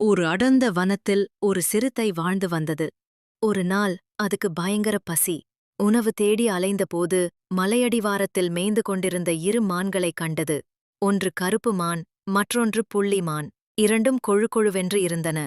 ஒரு அடர்ந்த வனத்தில் ஒரு சிறுத்தை வாழ்ந்து வந்தது. ஒரு நாள் அதுக்கு பயங்கர பசி. உணவு தேடி அலைந்தபோது மலையடிவாரத்தில் மேய்ந்து கொண்டிருந்த இரு மான்களைக் கண்டது. ஒன்று கருப்பு மான் மற்றொன்று புள்ளி மான். இரண்டும் கொழுகொழுவென்று இருந்தன.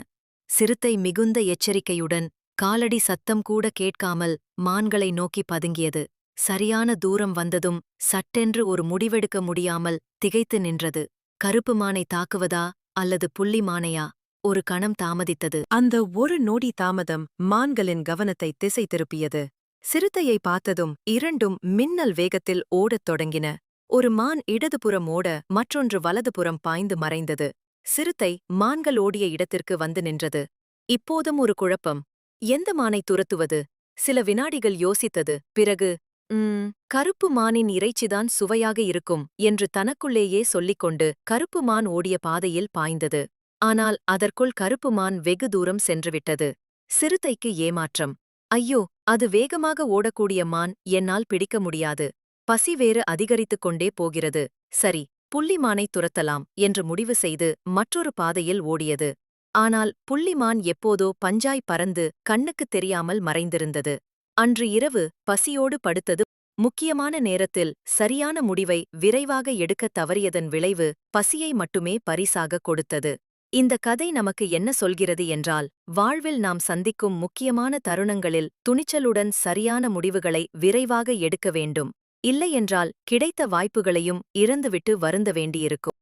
சிறுத்தை மிகுந்த எச்சரிக்கையுடன் காலடி சத்தம் கூட கேட்காமல் மான்களை நோக்கி பதுங்கியது. சரியான தூரம் வந்ததும் சட்டென்று ஒரு முடிவெடுக்க முடியாமல் திகைத்து நின்றது. கருப்பு மானை தாக்குவதா அல்லது புள்ளி மானையா? ஒரு கணம் தாமதித்தது. அந்த ஒரு நொடி தாமதம் மான்களின் கவனத்தை திசை திருப்பியது. சிறுத்தையை பார்த்ததும் இரண்டும் மின்னல் வேகத்தில் ஓடத் தொடங்கின. ஒரு மான் இடதுபுறம் ஓட மற்றொன்று வலதுபுறம் பாய்ந்து மறைந்தது. சிறுத்தை மான்கள் ஓடிய இடத்திற்கு வந்து நின்றது. இப்போதும் ஒரு குழப்பம். எந்த மானை துரத்துவது? சில வினாடிகள் யோசித்தது. பிறகு உம் கருப்பு மானின் இறைச்சிதான் சுவையாக இருக்கும் என்று தனக்குள்ளேயே சொல்லிக்கொண்டு கருப்பு மான் ஓடிய பாதையில் பாய்ந்தது. ஆனால் அதற்குள் கருப்பு மான் வெகு தூரம் சென்றுவிட்டது. சிறுத்தைக்கு ஏமாற்றம். ஐயோ அது வேகமாக ஓடக்கூடிய மான் என்னால் பிடிக்க முடியாது. பசி வேறு அதிகரித்துக் கொண்டே போகிறது. சரி புள்ளிமானை துரத்தலாம் என்று முடிவு செய்து மற்றொரு பாதையில் ஓடியது. ஆனால் புள்ளிமான் எப்போதோ பஞ்சாய் பறந்து கண்ணுக்குத் தெரியாமல் மறைந்திருந்தது. அன்று இரவு பசியோடு படுத்தது முக்கியமான நேரத்தில் சரியான முடிவை விரைவாக எடுக்கத் தவறியதன் விளைவு பசியை மட்டுமே பரிசாக கொடுத்தது. இந்த கதை நமக்கு என்ன சொல்கிறது என்றால் வாழ்வில் நாம் சந்திக்கும் முக்கியமான தருணங்களில் துணிச்சலுடன் சரியான முடிவுகளை விரைவாக எடுக்க வேண்டும். இல்லையென்றால் கிடைத்த வாய்ப்புகளையும் இறந்துவிட்டு வருந்த வேண்டியிருக்கும்.